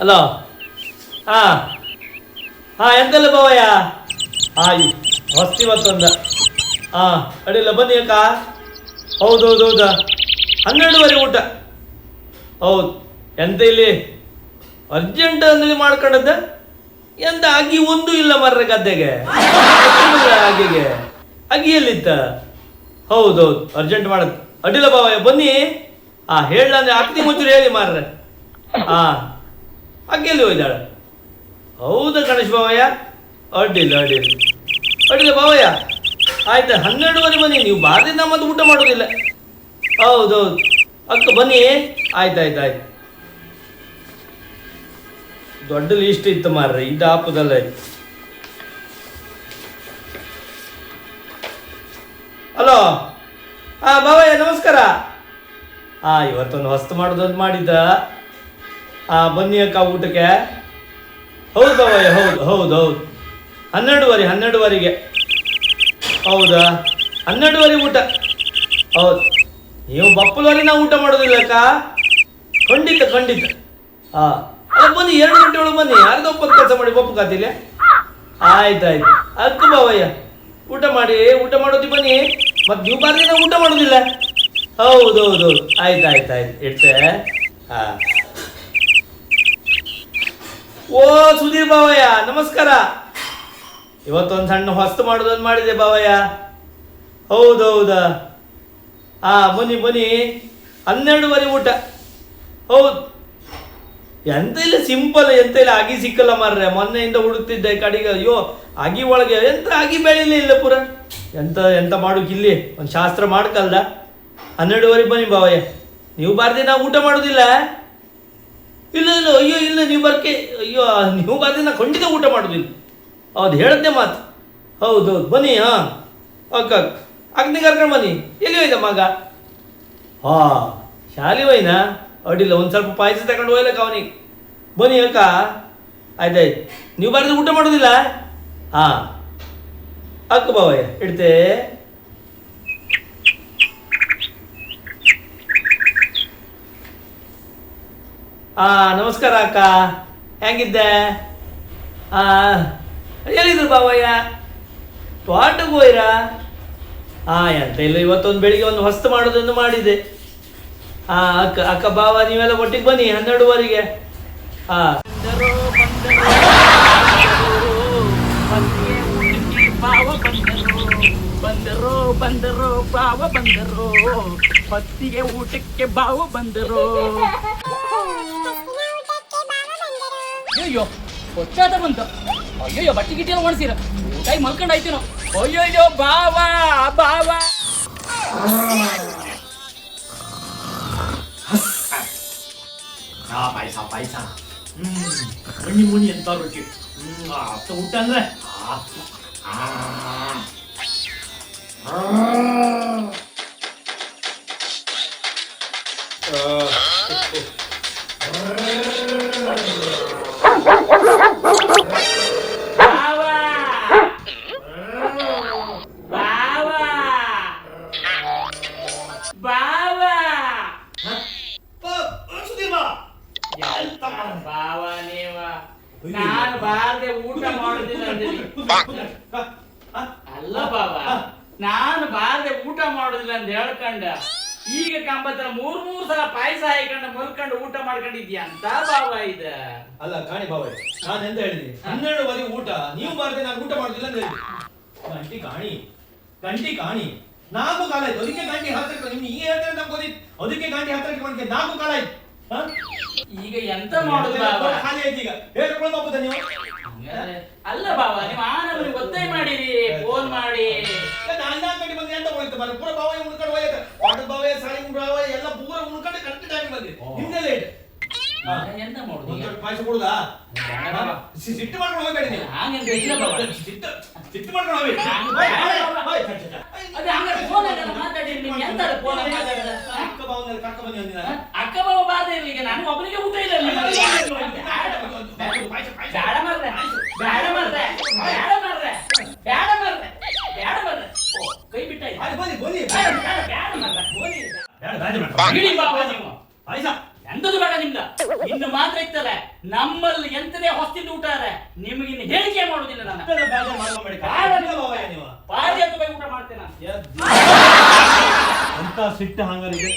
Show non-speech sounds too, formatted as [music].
Hello ಹಾ. ಹಾ, ಎಂತಲ್ಲ ಬಾವಯ್ಯ? ಆಯ್ ಹೊಸ್ತಿ ಮತ್ತೊಂದ. ಹಾ ಅಡಿಲ್ಲ ಬನ್ನಿ ಅಕ್ಕ. ಹೌದು ಹೌದು, ಹೌದಾ. ಹನ್ನೆರಡುವರೆ ಊಟ. ಹೌದು. ಎಂತ ಇಲ್ಲಿ? ಅರ್ಜೆಂಟ್ ಅಂದ್ರೆ ಮಾಡ್ಕೊಂಡದ್ದ? ಎಂತ, ಅಗಿ ಒಂದು ಇಲ್ಲ ಮರ್ರೆ ಗದ್ದೆಗೆ? ಅಗಿಗೆ. ಅಗಿ ಎಲ್ಲಿತ್ತ ಹೌದೌದು ಅರ್ಜೆಂಟ್ ಮಾಡದ್. ಅಡ್ಡಿಲ್ಲ ಬಾವಯ್ಯ, ಬನ್ನಿ. ಆ ಹೇಳ ಅಂದ್ರೆ ಅಗ್ನಿ ಮುಂಚೂರು ಹೇಳಿ ಮಾರ್ರೆ. ಹಾ. ಅಗ್ಗಿ ಎಲ್ಲಿ ಹೌದು ಗಣೇಶ್ ಬಾವಯ್ಯ, ಅಡ್ಡಿಲ್ಲ ಅಡ್ಡಿಲ್ಲ. ಅಡ್ಡಿಲ್ಲ ಬಾವಯ್ಯ, ಆಯ್ತು, ಹನ್ನೆರಡುವರೆ ಬನ್ನಿ, ನೀವು ಬಾರದಿಂದ ನಮ್ಮದು ಊಟ ಮಾಡೋದಿಲ್ಲ. ಹೌದೌದು. ಅಕ್ಕ, ಬನ್ನಿ. ಆಯ್ತಾಯ್ತು ಆಯ್ತು ದೊಡ್ಡ ಲೀಸ್ಟ್ ಇತ್ತು ಮಾರ್ರೆ, ಇದು ಆಪದಲ್ಲ ಹಲೋ? ಹಾಂ ಬಾವಯ್ಯ, ನಮಸ್ಕಾರ. ಹಾಂ ಇವತ್ತೊಂದು ಹೊಸ್ತು ಮಾಡೋದೊಂದು ಮಾಡಿದ್ದ. ಬನ್ನಿ ಅಕ್ಕ ಊಟಕ್ಕೆ. ಹೌದು ಬಾವಯ್ಯ ಹೌದು ಹೌದು ಹೌದು. ಹನ್ನೆರಡುವರೆ, ಹನ್ನೆರಡುವರೆಗೆ. ಹೌದಾ? ಹನ್ನೆರಡುವರೆ ಊಟ. ಹೌದು. ನೀವು ಬಪ್ಪಲವರೆ ನಾವು ಊಟ ಮಾಡೋದಿಲ್ಲ ಅಕ್ಕ? ಖಂಡಿತ ಖಂಡಿತ. ಹಾಂ ಬನ್ನಿ, ಎರಡು ಗಂಟೆ ಒಳಗೆ ಬನ್ನಿ. ಅರ್ಧ ಒಪ್ಪತ್ತು ಕೆಲಸ ಮಾಡಿ ಬಪ್ಪು ಕಾತಿಲ್ಲ ಆಯ್ತು ಅಕ್ಕ ಬಾವಯ್ಯ ಊಟ ಮಾಡಿ, ಊಟ ಮಾಡೋದಿ ಬನ್ನಿ. ಮತ್ತೆ ನೀವು ಬಾರ್ದಿನ ನಾವು ಊಟ ಮಾಡೋದಿಲ್ಲ. ಹೌದು ಹೌದು ಹೌದು. ಆಯ್ತು ಆಯ್ತು ಆಯ್ತು. ಇಡ್ತೆ. ಹಾ ಓ ಸುಧೀರ್ ಬಾವಯ್ಯ ನಮಸ್ಕಾರ. ಇವತ್ತೊಂದು ಸಣ್ಣ ಹೊಸ್ತು ಮಾಡೋದೊಂದು ಮಾಡಿದೆ ಬಾವಯ್ಯ ಹೌದೌದ ಆ, ಮುನಿ ಬನ್ನಿ ಹನ್ನೆರಡುವರೆ ಊಟ. ಹೌದು. ಎಂತ ಇಲ್ಲ ಸಿಂಪಲ್ ಎಂತ ಇಲ್ಲ ಅಗಿ ಸಿಕ್ಕಲ್ಲ ಮಾರ್ರೆ. ಮೊನ್ನೆಯಿಂದ ಹುಡುಕ್ತಿದ್ದೆ ಕಡೆಗೆ. ಅಯ್ಯೋ, ಅಗಿ ಒಳಗೆ ಎಂತ ಅಗಿ ಬೆಳಿಲೇ ಇಲ್ಲ ಪೂರ. ಎಂತ ಎಂತ ಮಾಡೋಕಿಲ್ಲಿ ಒಂದು ಶಾಸ್ತ್ರ ಮಾಡ್ಕಲ್ದ. ಹನ್ನೆರಡುವರೆ ಬನ್ನಿ ಬಾವಯ್ಯ ನೀವು ಬಾರ್ದಿ ನಾವು ಊಟ ಮಾಡೋದಿಲ್ಲ? ಇಲ್ಲ ಇಲ್ಲ, ಅಯ್ಯೋ, ಇಲ್ಲ, ನೀವು ಬರ್ಕೆ, ಅಯ್ಯೋ ನೀವು ಬಾರ್ದಿ ನಾನು ಖಂಡಿತ ಊಟ ಮಾಡೋದಿಲ್ಲ ಹೌದು, ಹೇಳದ್ದೆ ಮಾತು. ಹೌದು ಹೌದು, ಬನ್ನಿ, ಹಾಂ. ಅಕ್ಕ ಅಗ್ನಿ ಕರ್ಕೊಂಡು ಬನ್ನಿ. ಎಲ್ಲಿ ಹೋಯ್ತ ಮಗ? ಹಾ, ಶಾಲೆ ಹೋಯ್ನಾ? ಅಡ್ಡಿಲ್ಲ, ಒಂದು ಸ್ವಲ್ಪ ಪಾಯಸ ತಗೊಂಡು ಹೋಯ್ಲಕ್ಕ ಅವನಿಗೆ. ಬನ್ನಿ, ಅಕ್ಕ. ಆಯ್ತಾಯ್ತು. ನೀವು ಬಾರಿದ್ರೆ ಊಟ ಮಾಡೋದಿಲ್ಲ? ಹಾಂ. ಅಕ್ಕ, ಬಾವಯ್ಯ, ಇಡ್ತೆ. ಆ, ನಮಸ್ಕಾರ ಅಕ್ಕ. ಹೆಂಗಿದ್ದೆ? ಆ, ಎಲ್ಲಿದ್ರು ಬಾವಯ್ಯ? ತೋಟಕ್ಕೆ ಹೋಯ್ರಾ? ಆ, ಎಂತ ಇಲ್ಲ, ಇವತ್ತೊಂದು ಬೆಳಿಗ್ಗೆ ಒಂದು ಹೊಸ್ತು ಮಾಡೋದನ್ನು ಮಾಡಿದೆ. ಆ, ಅಕ್ಕ ಅಕ್ಕ ಬಾವ, ನೀವೆಲ್ಲ ಒಟ್ಟಿಗೆ ಬನ್ನಿ, ಹನ್ನೆರಡುವರೆಗೆ. ಹಾ ಬಾವ ಬಂದರೋ? ಪತ್ತಿಗೆ ಊಟಕ್ಕೆ ಬಾವ ಬಂದರು? ಅಯ್ಯೋ ಹೊತ್ತಾದ ಬಂತ. ಅಯ್ಯೋ ಬಟ್ಟೆ ಗಿಟ್ಟಿ ಎಲ್ಲ ಒಣಸಿರ ಊಟಾಗಿ ಮಲ್ಕೊಂಡು ಆಯ್ತೇನೋ. ಅಯ್ಯಯ್ಯೋ ಬಾವ ಬಾವ ಪಾಯಸ ಪಾಯಸ. ಹ್ಮ್ ಮುನಿ ಎಂತ ಅಂತ ರುಚಿ. ಹ್ಮ್ ಆತ ಊಟ ಅಂದ್ರೆ ಆ, ನಾನು ಬಾರದೆ ಊಟ ಮಾಡುದಿಲ್ಲ ಅಲ್ಲ ಬಾಬಾ ನಾನು ಬಾರದೆ ಊಟ ಮಾಡುದಿಲ್ಲ ಅಂತ ಹೇಳ್ಕೊಂಡ ಈಗ ಕಂಬತ್ರ ಮೂರ್ ಮೂರ್ ಸಲ ಪಾಯಸ ಹಾಕೊಂಡು ಮಲ್ಕೊಂಡು ಊಟ ಮಾಡ್ಕೊಂಡಿದ್ಯಾ ಅಂತ ಭಾವ ಇದ. ಅಲ್ಲ ಕಾಣಿ ಭಾವ ನಾನು ಎಂತ ಹೇಳಿದೆ? ಬಾರಿ ಊಟ. ನೀವು ಬಾರದೆ ನಾನು ಊಟ ಮಾಡುದಿಲ್ಲ ಅಂತ ಹೇಳಿದೆ. ಗಂಟಿ ಕಾಣಿ. ಕಂಟಿ ಕಾಣಿ. ನಾಲ್ಕು ಕಾಲ ಆಯ್ತು. ಅದಕ್ಕೆ ಗಂಟಿ ಹತ್ತಿರ ನಿಮ್ಗೆ ಈ ಹೇಳ್ತಾರೆ ನಮ್ಗೆ ಗೊತ್ತಿತ್ತು. ಅದಕ್ಕೆ ಗಂಟಿ ಹತ್ತಿರಕ್ಕೆ ಮಾಡ್ಕೆ ನಾಲ್ಕು ಕಾಲ ಆಯ್ತು. ಈಗ ಎಂತ ಮಾಡುದು ಬಾವ ಖಾಲಿ ಆಯ್ತು ಈಗ. ಹೇಳ್ಕೊಂಡು ನೀವು? ಅಲ್ಲ ಬಾವ ನೀವು ಆನವನಿಗೆ ಒತ್ತಾಯ ಮಾಡಿರಿ. ಫೋನ್ ಮಾಡಿ. ನಾನು ನಾಲ್ಕು ಗಂಟೆ ಬಂದು ಎಂತ ಹೋಯ್ತು ಬರ ಪೂರ ಬಾವ ವಾಟರ್ ಬಾವ ಸಾರಿ ಬಾವ ಎಲ್ಲ ಪೂರ ಉಣ್ಕೊಂಡು ಕರೆಕ್ಟ್ ಟೈಮ್ ಬಂದೆ ನಿಮ್ದೆ ಲೇಟ್ ಈಗ ಎಂತ ಮಾಡುದು ಈಗ? ಪಾಯಸ ಕೊಡುದಾ ಬೇಡ ಬಾವ. ಸಿ- ಸಿಟ್ಟು ಮಾಡ್ಕೊಂಡು ಹೋಗ್ಬೇಡಿ ನೀವು ಹಾಗೆಂತ ಇಲ್ಲ ಬಾವ. ಸಿಟ್ಟು ಸಿಟ್ಟು ಮಾಡ್ಕೊಂಡು ಹೋಗ್ಬೇಡಿ ನಾನು ಹೋಯ್, ಬೇಡ ಹೋಯ್, ಬಾವ. ಹೋಯ್, ಚಟ್, ಚಟ್. ಅದೇ ಹಂಗಾರೆ ಫೋನ್ ಎಲ್ಲ ಮಾತಾಡಿ ನಿಮ್ಗೆ ಎಂತ ಅದು ಫೋನ್ ಅಲ್ಲಿ ಮಾತಾಡೋದು? ಹ? ಅಕ್ಕ ಬಾವನಲ್ಲಿ ಕರ್ಕ ಬನ್ನಿ ಒಂದಿನ. ಹ? ಅಕ್ಕ ಬಾವ ಬಾರದೆ ಇರ್ಲಿ ಈಗ ನನಗೆ ಒಬ್ಬನಿಗೆ ಊಟ ಇಲ್ಲ ಇಲ್ಲಿ. ಪಾಯಸ, ಪಾಯಸ. ಬೇಡ ಮರ್ರೆ ಬೇಡ ಮರ್ರೆ ಬೇಡ ಮರ್ರೆ ಬೇಡ ಮರ್ರೆ ಬೇಡ ಮರ್ರೆ ಓ ಕೈ ಬಿಟ್ಟಾಯ್ತು ಆಯ್ತು, ಬನ್ನಿ ಬನ್ನಿ ಬೇಡ ಬೇಡ ಬೇಡ ಮರ್ರೆ ಬನ್ನಿ. ಬೇಡ, ರಾಜಿ ಮಾಡು. ಬಿಡಿ ಬಾವ ನೀವು ನಮ್ಮಲ್ಲಿ ಎಂತದೇ ಹೊಸ್ತಿದ್ದು ಊಟ ನಿಮ್ಗೆ ನಿಮಗೆ ಇನ್ನು ಹೇಳಿಕೆ ಮಾಡೋದಿಲ್ಲ ನಾನು. ಪಾರಿ ಅಂತ ಊಟ ಮಾಡ್ತೇನೆ ಅಂತ [laughs] ಸಿಟ್ಟು ಹಂಗಾರಿದೆ